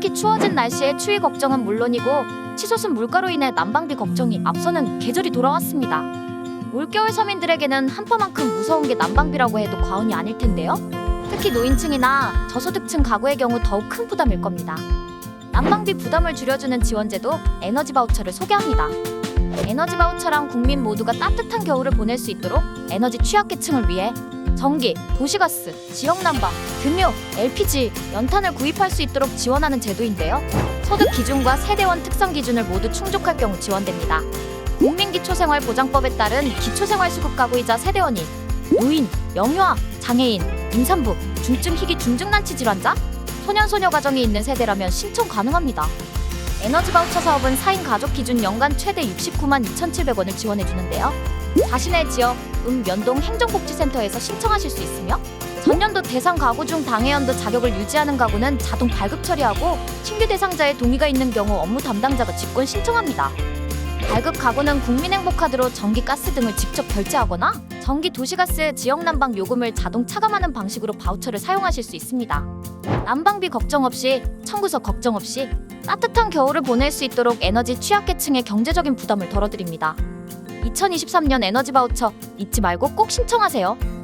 추워진 날씨에 추위 걱정은 물론이고 치솟은 물가로 인해 난방비 걱정이 앞서는 계절이 돌아왔습니다. 올겨울 서민들에게는 한파만큼 무서운 게 난방비라고 해도 과언이 아닐 텐데요. 특히 노인층이나 저소득층 가구의 경우 더욱 큰 부담일 겁니다. 난방비 부담을 줄여주는 지원제도 에너지 바우처를 소개합니다. 에너지 바우처랑 국민 모두가 따뜻한 겨울을 보낼 수 있도록 에너지 취약계층을 위해 전기, 도시가스, 지역난방, 등유, LPG, 연탄을 구입할 수 있도록 지원하는 제도인데요. 소득 기준과 세대원 특성 기준을 모두 충족할 경우 지원됩니다. 국민기초생활보장법에 따른 기초생활수급 가구이자 세대원인 노인, 영유아, 장애인, 임산부, 중증 희귀 중증난치 질환자, 소년소녀 가정이 있는 세대라면 신청 가능합니다. 에너지 바우처 사업은 4인 가족 기준 연간 최대 69만 2,700원을 지원해 주는데요. 자신의 지역, 음, 면동 행정복지센터에서 신청하실 수 있으며 전년도 대상 가구 중 당해연도 자격을 유지하는 가구는 자동 발급 처리하고 신규 대상자의 동의가 있는 경우 업무 담당자가 직권 신청합니다. 발급 가구는 국민행복카드로 전기, 가스 등을 직접 결제하거나 전기, 도시가스, 지역 난방 요금을 자동 차감하는 방식으로 바우처를 사용하실 수 있습니다. 난방비 걱정 없이 청구서 걱정 없이 따뜻한 겨울을 보낼 수 있도록 에너지 취약계층의 경제적인 부담을 덜어드립니다. 2023년 에너지 바우처 잊지 말고 꼭 신청하세요.